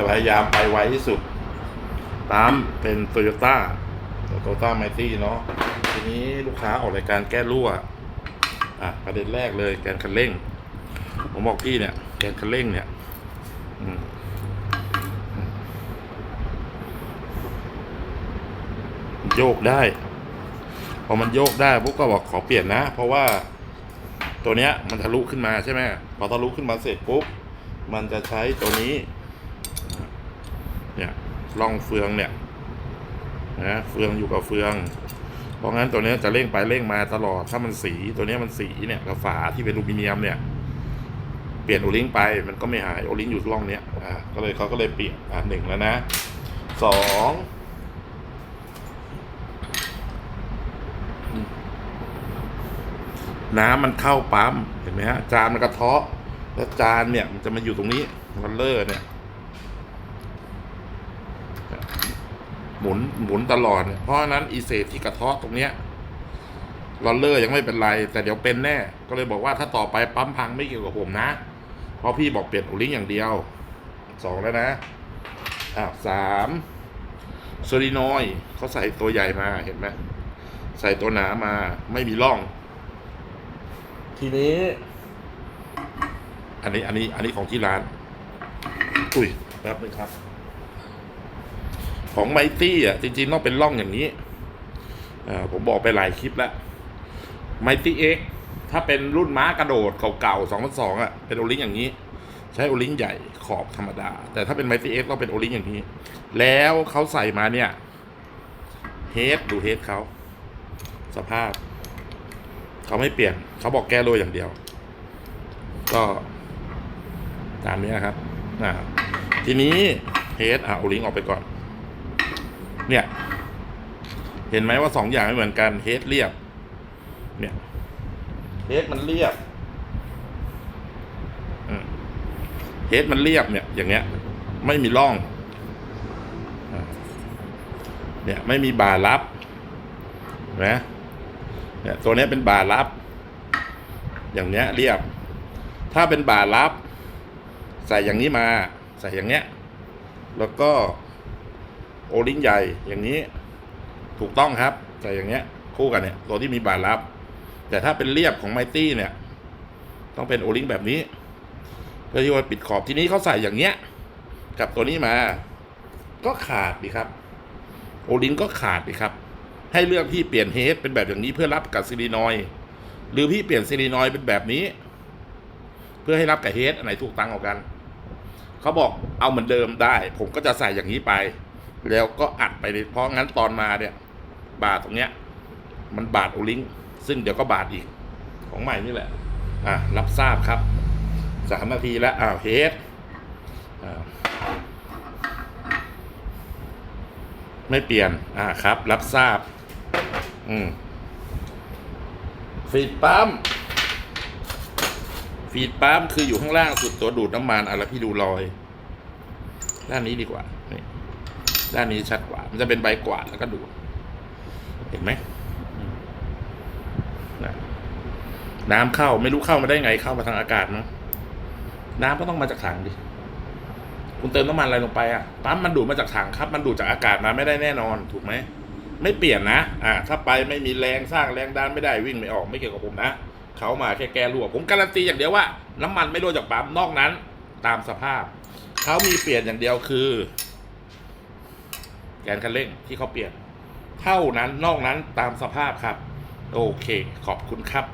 จะพยายามไปไวที่สุด ตามเป็นโตโยต้าโตโยต้าไมตี้เนาะทีนี้ลูกค้าออกรายการแก้รั่วอะประเด็นแรกเลยแกนคันเร่ง ผมบอกพี่เนี่ย แกนคันเร่งเนี่ยโยกได้ พอมันโยกได้ปุ๊บก็บอกขอเปลี่ยนนะ เพราะว่าตัวเนี้ยมันทะลุขึ้นมาใช่ไหมพอทะลุขึ้นมาเสร็จปุ๊บ มันจะใช้ตัวนี้ เนี่ยร่องเฟืองเนี่ยนะเฟืองอยู่กับเฟือง เพราะงั้นตัวนี้จะเร่งไปเร่งมาตลอดถ้ามันสีตัวนี้มันสีเนี่ยกับฝาที่เป็นอลูมิเนียมเนี่ย เปลี่ยนโอลิงไปมันก็ไม่หายโอลิงอยู่ร่องเนี้ยอ่าก็เลยเขาก็เลยเปลี่ยนอ่าหนึ่งแล้วนะสองน้ำมันเข้าปั๊มเห็นไหมฮะจานมันกระเทาะ แล้วจานเนี่ยมันจะมาอยู่ตรงนี้มันเลอร์เนี่ย หมุนหมุนตลอด เพราะฉะนั้นอีเศษที่กระเทาะตรงเนี้ยลอลเลอร์ยังไม่เป็นไร แต่เดี๋ยวเป็นแน่ ก็เลยบอกว่าถ้าต่อไปปั๊มพังไม่เกี่ยวกับผมนะ เพราะพี่บอกเปลี่ยนโอลิงอย่างเดียวสองแล้วนะอ้าวสามโซลินอยเขาใส่ตัวใหญ่มาเห็นไหมใส่ตัวหนามาไม่มีร่อง ทีนี้ อันนี้อันนี้อันนี้ของที่ร้าน อุ้ยแป๊บนึงครับ ของไมตี้อะจริงๆต้องเป็นร่องอย่างนี้อ่าผมบอกไปหลายคลิปแล้วไมตี้เอ็กถ้าเป็นรุ่นม้ากระโดดเก่าๆสองพันสองอะเป็นโอลิงอย่างนี้ ใช้โอลิงใหญ่ขอบธรรมดา แต่ถ้าเป็นไมตี้เอ็กต้องเป็นโอลิงอย่างนี้ แล้วเขาใส่มาเนี่ยเฮดดูเฮดเขาสภาพ เขาไม่เปลี่ยน เขาบอกแก้โรยอย่างเดียว ก็ตามนี้ครับอ่าทีนี้เฮดอะโอลิงออกไปก่อน เนี่ย เห็นไหมว่าสองอย่างไม่เหมือนกันเฮดเรียบ เนี่ยเฮดมันเรียบอืมเฮดมันเรียบเนี่ย อย่างเงี้ย ไม่มีร่องอ่าเนี่ยไม่มีบาร์รับเห็นไหมเนี่ยตัวเนี้ยเป็นบาร์รับ อย่างเนี้ยเรียบ ถ้าเป็นบาร์รับ ใส่อย่างนี้มา ใส่อย่างเนี้ย แล้วก็ โอลิงใหญ่อย่างนี้ ถูกต้องครับใส่อย่างเงี้ย คู่กันเนี่ยตัวที่มีบาร์รับ แต่ถ้าเป็นเรียบของไมตี้เนี่ย ต้องเป็นโอลิงแบบนี้ เพื่อที่ว่าปิดขอบทีนี้เขาใส่อย่างเงี้ย กับตัวนี้มา ก็ขาดดีครับ โอลิงก็ขาดดีครับ ให้เลือกพี่เปลี่ยนเฮดเป็นแบบอย่างนี้เพื่อรับกับซิลินอยด์หรือพี่เปลี่ยนซิลินอยด์เป็นแบบนี้ เพื่อให้รับกับเฮดอันไหนถูกตังค์กกันเขาบอกเอาเหมือนเดิมได้ ผมก็จะใส่อย่างนี้ไป แล้วก็อัดไปเลยเพราะงั้นตอนมาเนี่ย บาดตรงเนี้ย มันบาดโอลิงซึ่งเดี๋ยวก็บาดอีก ของใหม่นี่แหละ อะรับทราบครับสามนาทีแล้วอ้าวเฮดไม่เปลี่ยน อ่าครับ รับทราบ อืมฟีดปั๊มฟีดปั๊มคืออยู่ข้างล่างสุดตัวดูดน้ำมันอะแล้วพี่ดูรอยด้านนี้ดีกว่านี่ ด้านนี้ชัดกว่า มันจะเป็นใบกวาดแล้วก็ดูดเห็นไหมน้ำเข้าไม่รู้เข้ามาได้ไงเข้ามาทางอากาศมั้งน้ำก็ต้องมาจากถังดิคุณเติมน้ำมันอะไรลงไปอะปั๊มมันดูดมาจากถังครับ มันดูดจากอากาศมาไม่ได้แน่นอนถูกไหมไม่เปลี่ยนนะอ่าถ้าไปไม่มีแรงสร้างแรงดันไม่ได้วิ่งไม่ออกไม่เกี่ยวกับผมนะเขามาแค่แก้รั่วผมการันตีอย่างเดียวว่า น้ำมันไม่รั่วจากปั๊มนอกนั้น ตามสภาพเขามีเปลี่ยนอย่างเดียวคือ นคันเร่งที่เขาเปลี่ยน เท่านั้นนอกนั้นตามสภาพครับ โอเค ขอบคุณครับ